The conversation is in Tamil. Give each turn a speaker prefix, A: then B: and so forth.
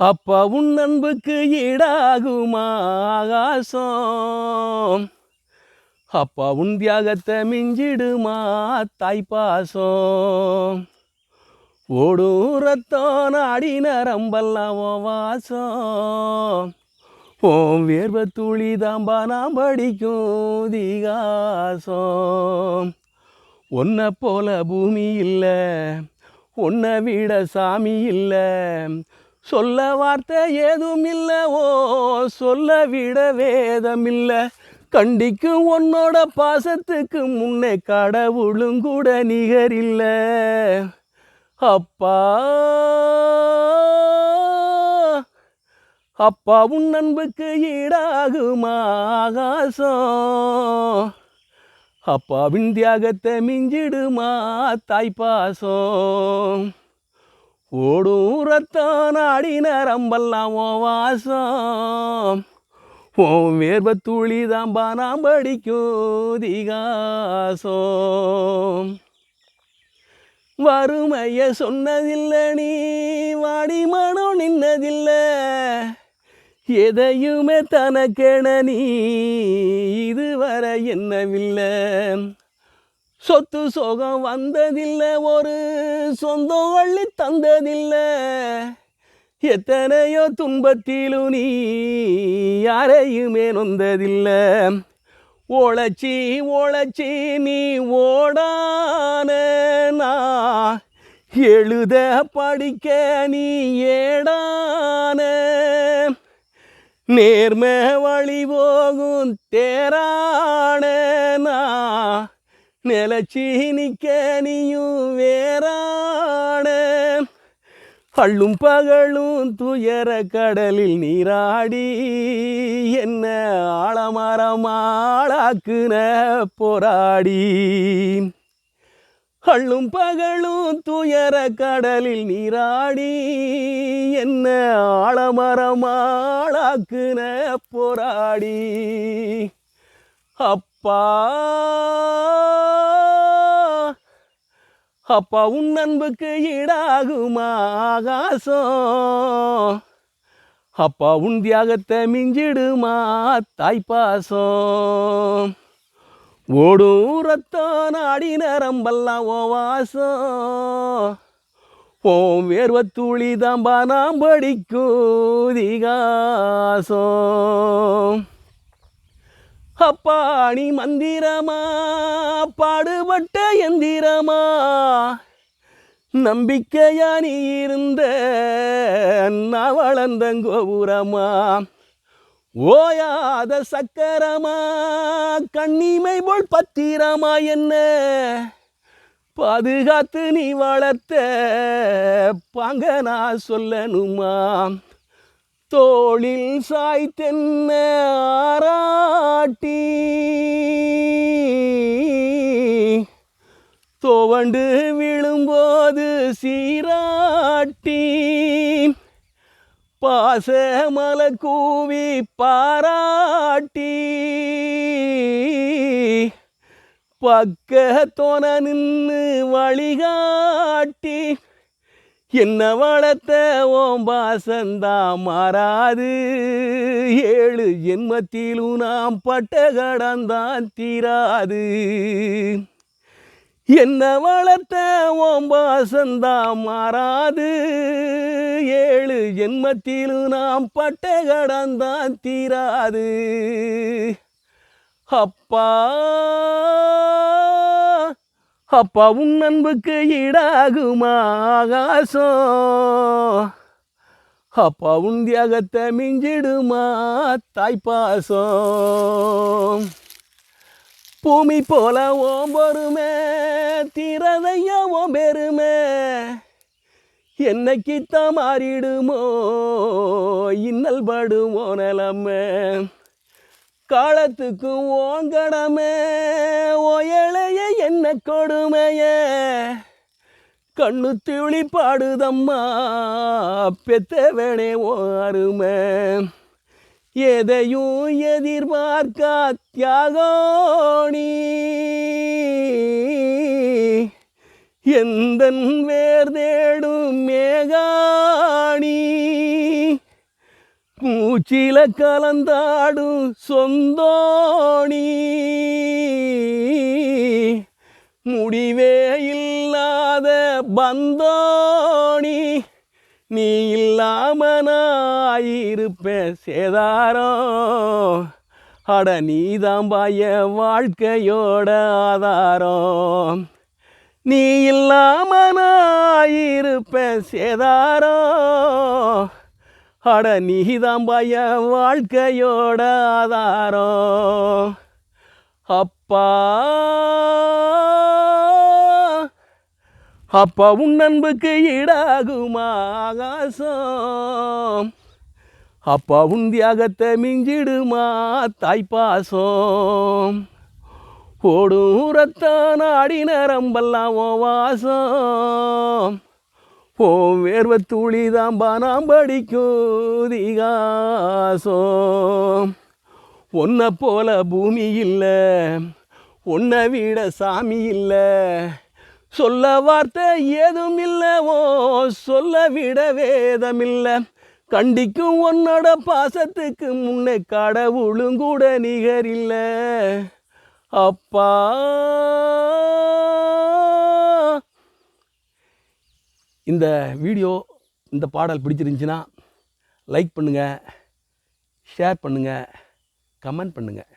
A: அப்பா உன் அன்புக்கு ஈடாகுமா ஆகாசம்? அப்பா உன் தியாகத்தை மிஞ்சிடுமா தாய்ப்பாசம்? ஓடும் ரத்தம் நாடி நரம்பெல்லாம் வாசம்? ஓம் வேர்வ துளி தாம்பா நாம் படிக்கும் தீகாசம். உன்னை போல பூமி இல்லை உன்னை விட சாமி இல்லை சொல்ல வார்த்தை ஏதும் இல்லை ஓ சொல்ல விட வேதம் இல்லை கண்டிக்கும் உன்னோட பாசத்துக்கு முன்னே கடவுளும் கூட நிகரில்ல. அப்பா! அப்பா உன் அன்புக்கு ஈடாகுமா ஆகாசம்? அப்பாவின் தியாகத்தை மிஞ்சிடுமா தாய்ப்பாசம் ஓடும் ரத்தம் நாடி ஓ வாசம். ஓ வேர்வ துளி தாம்பா நாம் படிக்கும் திகாசம். வறுமைய சொன்னதில்லை நீ வாடி மனம் நின்னதில்லை. எதையுமே தனக்கென நீ இதுவரை என்னவில்லை சொத்து சோகம் வந்ததில்லை ஒரு சொந்தம் அள்ளி தந்ததில்லை. எத்தனையோ துன்பத்திலும் நீ யாரையுமே நொந்ததில்லை. ஓழச்சி ஓழச்சி நீ ஓடான எழுத படிக்க நீ ஏடான. நேர்ம வழி போகும் தேரான நிலச்சீனிக்க நீயும் வேறான. அள்ளும் பகலும் துயர கடலில் நீராடி என்ன ஆழமரமாளாக்குன போராடி. அள்ளும் பகலும் துயர கடலில் நீராடி என்ன ஆழமரமாளாக்குன போராடி. அப்பா அப்பா உன் அன்புக்கு ஈடாகுமா ஆகாசம் அப்பா உன் தியாகத்தை மிஞ்சிடுமா தாய்ப்பாசம். ஓடும் ரத்தம் நாடி நரம்பெல்லாம் ஓ வாசம். ஓம் வேர்வ துளி தாம்பா நாம் படிக்கும் திகாசம் அப்பா நீ மந்திரமா? பாடுபட்ட எந்திரமா? நம்பிக்கையா நீ இருந்த நான் வளர்ந்த கோபுரமா ஓயாத சக்கரமா? கண்ணிமை போல் பத்திரமா என்ன? பாதுகாத்து நீ வளர்த்த பாங்க நான் சொல்லணுமா? தோளில் சாய்த்தென்ன ஆராட்டி? தோவண்டு விழும்போது சீராட்டி? பாச மலக்கூவி பாராட்டி? பக்க தொன நின்று வழிகாட்டி? என்ன வளர்த்த ஓம் பாசந்தா மாறாது. ஏழு ஜென்மத்திலும் நாம் பட்ட கடந்தான் தீராது. என்ன வளர்த்த ஓம் பாசந்தா மாறாது. ஏழு ஜென்மத்திலும் நாம் பட்ட கடந்தான் தீராது. அப்பா! அப்பா உன் அன்புக்கு ஈடாகுமா ஆகாசம்? அப்பா உன் தியாகத்தை மிஞ்சிடுமா தாய்ப்பாசம்? பூமி போல ஓம் பொறுமை தீரதையா ஓம் பெருமை என்னைக்குத்தான் மாறிடுமோ இன்னல் படுமோ நிலமை. காலத்துக்கு ஓங்கடமை ஓயலைய என்ன கொடுமைய. கண்ணு துளி பாடுதம்மா பெத்தவனே ஓ அருமை. எதையும் எதிர்பார்க்கா தியாகோணி. எந்தன் வேர் தேடும் மேகாணி. மூச்சில கலந்தாடும் சொந்தோணி. முடிவே இல்லாத பந்தோணி. நீ இல்லாம நான் இருப்பேன் அட நீதான் பாய வாழ்க்கையோட ஆதாரம் நீ இல்லாம நான் இருப்பேன் அட நீதான் பாய வாழ்க்கையோட ஆதாரம். அப்பா. அப்பா உன் அன்புக்கு ஈடாகுமா ஆகாசம். அப்பா உன் தியாகத்தை மிஞ்சிடுமா தாய்ப்பாசம். ஓடும் ரத்தான் ஆடி நரம்பெல்லாம் வாசம். போம் வேர்வை தூளி தான் பானாம் படிக்கும் திகாசம். உன்னை போல பூமி இல்லை உன்னை விட சாமி இல்லை. சொல்ல வார்த்தை ஏதும் இல்லை ஓ சொல்ல விட வேதம் இல்லை. கண்டிக்கும் உன்னோட பாசத்துக்கு முன்னே கடவுளும் கூட நிகரில்லை. அப்பா. இந்த வீடியோ இந்த பாடல் பிடிச்சிருந்துச்சுன்னா லைக் பண்ணுங்கள் ஷேர் பண்ணுங்கள் கமெண்ட் பண்ணுங்கள்